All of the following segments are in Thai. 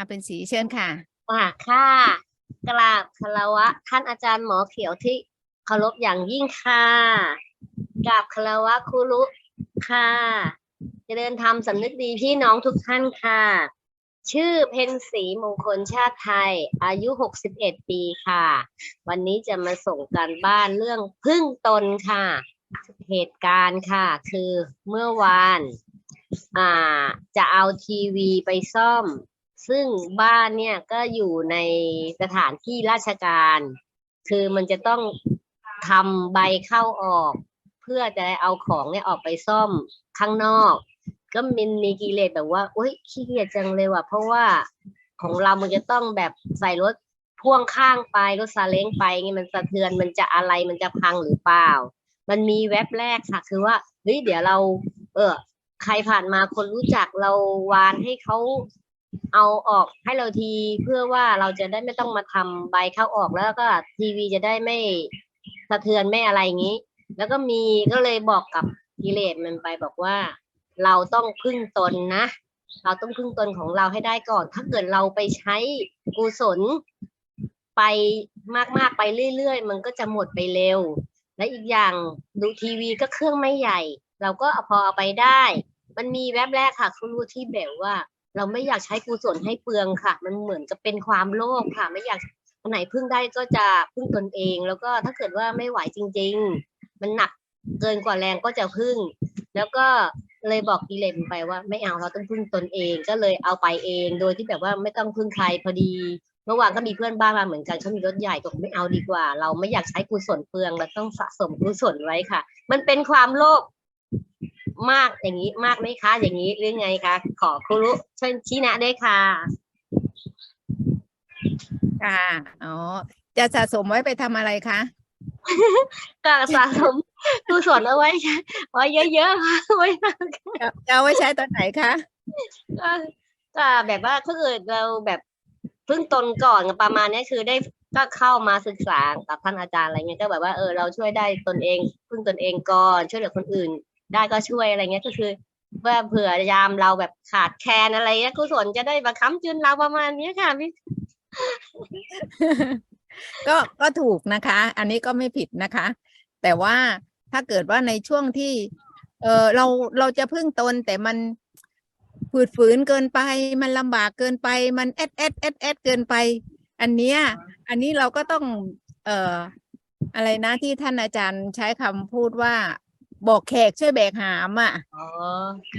อะเป็นสีเชิญค่ะว่าค่ะ กราบคารวะ ท่านอาจารย์หมอเขียวที่เคารพอย่างยิ่งค่ะกราบคารวะครูรุค่ะเจริญธรรมสำนึกดีพี่น้องทุกท่านค่ะ ชื่อเพนสีมงคลชาติไทย อายุ 61 ปีค่ะ วันนี้จะมาส่งการบ้านเรื่องพึ่งตนค่ะ เหตุการณ์ค่ะ คือเมื่อวาน อ่า จะเอาทีวีไปซ่อม ซึ่งบ้านเนี่ยก็อยู่ในสถานที่ราชการ คือมันจะต้องทำใบเข้าออก เพื่อจะได้เอาของเนี่ยออกไปซ่อมข้างนอก ก็มินมีกิเลสแบบว่าโอ๊ยขี้เกียจจังเลยว่ะเพราะว่าของเรามันจะต้องแบบใส่รถพ่วงข้างไปรถซาเล้งไปไงมันสะเทือนมันจะอะไรมันจะพังหรือเปล่า มันมีแว็บแรกค่ะคือว่าเฮ้ยเดี๋ยวเรา เออใครผ่านมาคนรู้จักเราวานให้เขา เอาออกให้เราทีเพื่อว่าเราจะได้ไม่ต้องมาทำใบเข้าออกแล้วก็ทีวีจะได้ไม่สะเทือนไม่อะไรอย่างนี้ แล้วก็มีก็เลยบอกกับกิเลสมันไปบอกว่า เราต้องพึ่งตนนะ เราต้องพึ่งตนของเราให้ได้ก่อน ถ้าเกิดเราไปใช้กุศลไปมากๆไปเรื่อยๆ มันก็จะหมดไปเร็ว และอีกอย่างดูทีวีก็เครื่องไม่ใหญ่ เราก็พอเอาไปได้ มันมีแวบแรกค่ะคุณรู้ที่แบบว่า เราไม่อยากใช้กุศลให้เปลืองค่ะ มันเหมือนกับเป็นความโลภค่ะ ไม่อยากอันไหนพึ่งได้ก็จะพึ่งตนเอง แล้วก็ถ้าเกิดว่าไม่ไหวจริง ๆ มันหนักเกินกว่าแรงก็จะพึ่ง แล้วก็เลยบอกกิเลสมันไปว่า ไม่เอาเราต้องพึ่งตนเอง ก็เลยเอาไปเอง โดยที่แบบว่าไม่ต้องพึ่งใครพอดี เมื่อวานก็มีเพื่อนบ้านมาเหมือนกันเขามีรถใหญ่ก็ไม่เอาดีกว่า เราไม่อยากใช้กุศลเปลืองเราต้องสะสมกุศลไว้ค่ะ มันเป็นความโลภ มากอย่างนี้มากไหมคะ อย่างนี้หรือไงคะ ขอครูรุช่วยชี้แนะได้วยค่ะ ค่ะ อ๋อ จะสะสมไว้ไปทำอะไรคะ ก็สะสมกุศลเอาไว้ไว้เยอะๆค่ะไว้จะจะเอาไว้ใช้ตอนไหนคะ ก็ก็แบบว่าถ้าเกิดเราแบบพึ่งตนก่อนประมาณเนี้ยคือได้ก็เข้ามาศึกษากับท่านอาจารย์อะไรเงี้ยก็แบบว่าเออเราช่วยได้ตนเองพึ่งตนเองก่อนช่วยเหลือคนอื่น ได้ก็ช่วยอะไรเงี้ยก็คือว่าเผื่อยามเราแบบขาดแคลนอะไรเงี้ยกุศลจะได้มาค้ำจุนเราประมาณเนี้ยค่ะพี่ก็ก็ถูกนะคะ อันนี้ก็ไม่ผิดนะคะ แต่ว่าถ้าเกิดว่าในช่วงที่ เออเราเราจะพึ่งตนแต่มันฝืดฝืนเกินไป มันลำบากเกินไป มันแอดแอดแอดแอดเกินไป อันเนี้ยอันนี้เราก็ต้อง เอ่ออะไรนะที่ท่านอาจารย์ใช้คำพูดว่า บอกแขกช่วยแบกหามอะอ๋อ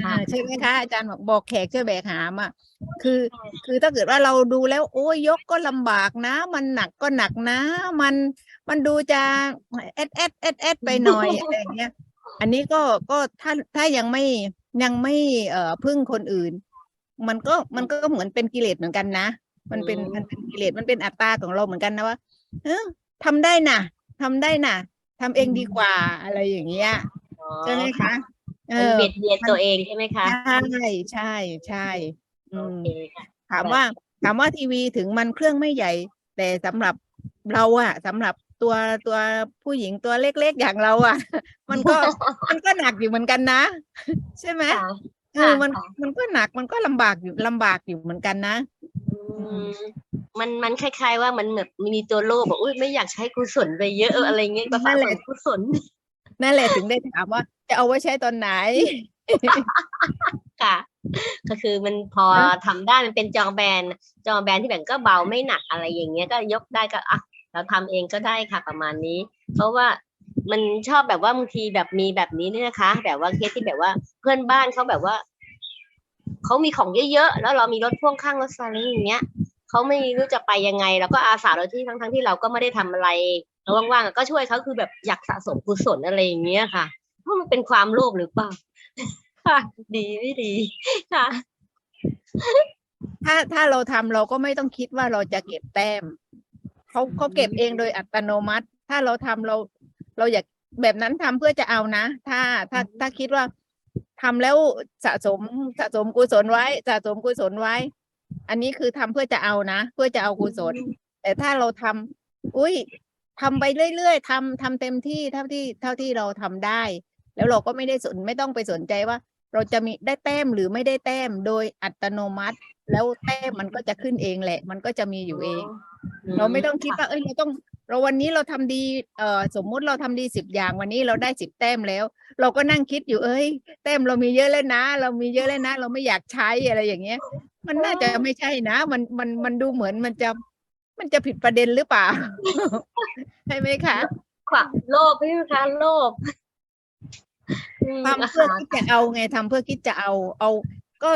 อ่าค่ะ ใช่ไหมคะอาจารย์บอกบอกแขกช่วยแบกหามอะคือ คือถ้าเกิดว่าเราดูแล้ว โอ้ยยกก็ลำบากนะ มันหนักก็หนักนะ มันมันดูจะเอ็ดเอ็ดเอ็ดเอ็ดไปหน่อย อะไรอย่างเงี้ย อันนี้ก็ก็ถ้าถ้ายังไม่ยังไม่เอ่อพึ่งคนอื่น มันก็มันก็เหมือนเป็นกิเลสเหมือนกันนะ มันเป็นอืม มันเป็นกิเลสมันเป็นอัตตาของเราเหมือนกันนะว่าเออทำได้น่ะทำได้น่ะทำเองดีกว่าอะไรอย่างเงี้ยอ๋อ ใช่ไหมคะเอมันอเบียดเบียนตัวเองใช่ไหมคะใช่ใช่ใช่อืโอมเคค่ะถามว่าถามว่าทีวีถึงมันเครื่องไม่ใหญ่ แต่สำหรับเราอะสำหรับตัวตัวผู้หญิงตัวเล็กๆอย่างเราอะมันก็มันก็หนักอยู่เหมือนกันนะ ใช่ไหมค่ะเออมันค่ะมันก็หนักมันก็ลำบากอยู่ลำบากอยู่เหมือนกันนะอืมมันมันคล้าย ๆ ว่ามันแบบมีตัวโลภบอกอุ้ยไม่อยากใช้กุศลไปเยอะอะไรเงี้ยภาษานั่นแหละของกุศล นั่นแหละถึงได้ถามว่า จะเอาไว้ใช้ตอนไหน ค่ะ ก็คือมันพอทำได้มันเป็นจอแบน จอแบนที่แบบก็เบาไม่หนักอะไรอย่างเงี้ยก็ยกได้ก็อะเราทำเองก็ได้ค่ะประมาณนี้ เพราะว่ามันชอบแบบว่าบางทีแบบมีแบบนี้เนี่ยนะคะ แบบว่าเคสที่แบบว่าเพื่อนบ้านเขาแบบว่าเขามีของเยอะๆแล้วเรามีรถพ่วงข้างรถซาเล้งอย่างเงี้ยเขาไม่รู้จะไปยังไงเราก็อาสาเราที่ทั้งๆที่เราก็ไม่ได้ทำอะไรเรา ว่างๆก็ช่วยเขาคือแบบอยากสะสมกุศลอะไรอย่างเงี้ยค่ะเพราะมันเป็นความโลภหรือเปล่าค่ะ ดีไม่ดีค่ะ ถ้าถ้าเราทำเราก็ไม่ต้องคิดว่าเราจะเก็บแต้มเขาเขาเก็บเองโดยอัตโนมัติ ถ้าเราทำเรา เราอยากแบบนั้นทำเพื่อจะเอานะ ถ้าถ้าถ้าคิดว่าทำแล้วสะสมสะสมกุศลไว้สะสมกุศลไว้ อันนี้คือทำเพื่อจะเอานะ เพื่อจะเอากุศลแต่ถ้าเราทำอุ้ย ทำไปเรื่อยๆทำทำเต็มที่เท่าที่เท่าที่เราทำได้ แล้วเราก็ไม่ได้สนไม่ต้องไปสนใจว่า เราจะมีได้แต้มหรือไม่ได้แต้มโดยอัตโนมัติ แล้วแต้มมันก็จะขึ้นเองแหละ มันก็จะมีอยู่เอง เราไม่ต้องคิดว่าเอ้ยเราต้องเราวันนี้เราทำดีเอ่อสมมุติเราทำดีสิบอย่างวันนี้เราได้สิบแต้มแล้ว เราก็นั่งคิดอยู่เอ้ยแต้มเรามีเยอะแล้วนะ เรามีเยอะแล้วนะ เราไม่อยากใช้อะไรอย่างเงี้ย มันน่าจะไม่ใช่นะ มันมันมันดูเหมือนมันจะ มันจะผิดประเด็นหรือเปล่าใช่ไหมคะค่ะโลภพี่คะโลภอืมทำเพื่อคิดจะเอาไงทำเพื่อคิดจะเอา เอา ก็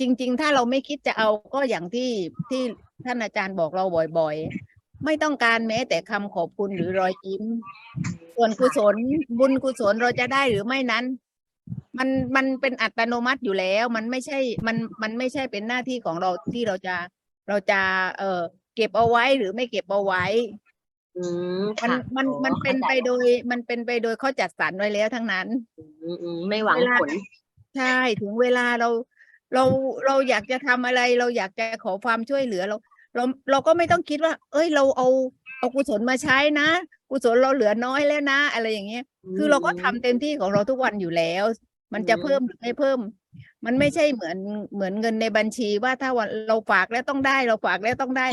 จริง ๆ ถ้าเราไม่คิดจะเอาก็อย่างที่ที่ท่านอาจารย์บอกเราบ่อยๆ ไม่ต้องการแม้แต่คำขอบคุณหรือรอยยิ้ม ส่วนกุศลบุญกุศลเราจะได้หรือไม่นั้น มันมันเป็นอัตโนมัติอยู่แล้ว มันไม่ใช่มันมันไม่ใช่เป็นหน้าที่ของเราที่เราจะเราจะ เอ่อ เก็บเอาไว้หรือไม่เก็บเอาไว้ อืมมันค่ะมันอ๋อมันเป็นไปข้าใจโดย มันเป็นไปโดยข้อจัดสรรไว้แล้วทั้งนั้น อืมอืมไม่หวังเวลา ผล ใช่ถึงเวลาเราเราเราอยากจะทำอะไร เราอยากจะขอความช่วยเหลือเรา เราเราก็ไม่ต้องคิดว่า เอ้ยเราเอาเอากุศลมาใช้นะ กุศลเราเหลือน้อยแล้วนะ อะไรอย่างเงี้ย คือเราก็ทำเต็มที่ของเราทุกวันอยู่แล้ว มันจะอืม เพิ่มหรือไม่เพิ่ม มันไม่ใช่เหมือนเหมือนเงินในบัญชีว่าถ้าวันเราฝากแล้วต้องได้ เราฝากแล้วต้องได้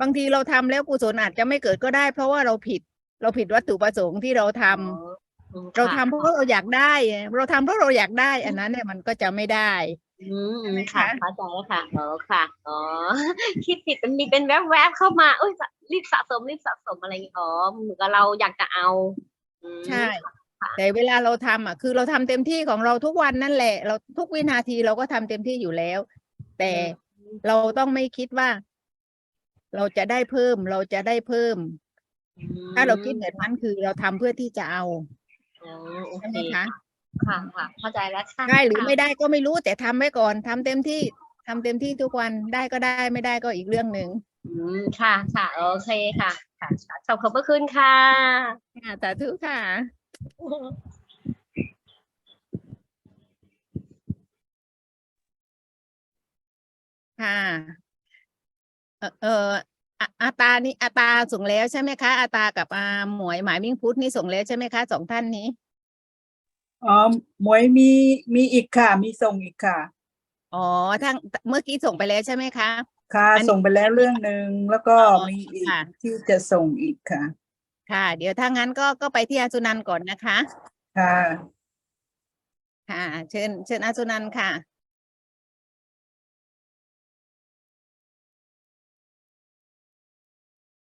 บางทีเราทำแล้วกุศลอาจจะไม่เกิดก็ได้ เพราะว่าเราผิดเราผิดวัตถุประสงค์ที่เราทำอ๋ออืมเราค่ะทำเพราะเราอยากได้ เราทำเพราะเราอยากได้ อันนั้นเนี่ยมันก็จะไม่ได้อืมใช่ไหมค่ะคะเข้าใจแล้วค่ะอ๋อค่ะอ๋อคิดผิดมันมีเป็นแวบๆเข้ามาเอ้ยรีบสะสมรีบสะสมอะไรอย่างงี้อ๋อเหมือนกับเราอยากจะเอาอืมใช่แต่เวลาเราทำอะ คือเราทำเต็มที่ของเราทุกวันนั่นแหละ เราทุกวินาทีเราก็ทำเต็มที่อยู่แล้ว แต่เราต้องไม่คิดว่า เราจะได้เพิ่มเราจะได้เพิ่มอืมถ้าเราคิดแบบนั้นคือเราทำเพื่อที่จะเอาอ๋อโอใช่เคไหมคะค่ะค่ะเข้าใจแล้วค่ะได้หรือค่ะไม่ได้ก็ไม่รู้แต่ทำไว้ก่อนทำเต็มที่ทำเต็มที่ทุกวันได้ก็ได้ไม่ได้ก็อีกเรื่องหนึ่งอืมค่ะค่ะโอเคค่ะ ค่ะขอบขอบพระคุณค่ะค่ะสาธุค่ะค่ะ เออเอออะอาตานี่อาตาส่งแล้วใช่ไหมคะอาตากับอาหมวยหมายมิ่งพุทธนี่ส่งแล้วใช่ไหมคะสองท่านนี้อ๋อหมวยมีมีอีกค่ะ มีส่งอีกค่ะ อ๋อทั้งเมื่อกี้ส่งไปแล้วใช่ไหมคะ ค่ะอันนี้ส่งไปแล้วเรื่องหนึ่งแล้วก็อ๋อมีอีกค่ะ ที่จะส่งอีกค่ะ ค่ะ เดี๋ยวถ้างั้นก็ก็ไปที่อาสุนันท์ก่อนนะคะ ค่ะ ค่ะ เชิญเชิญอาสุนันท์ค่ะ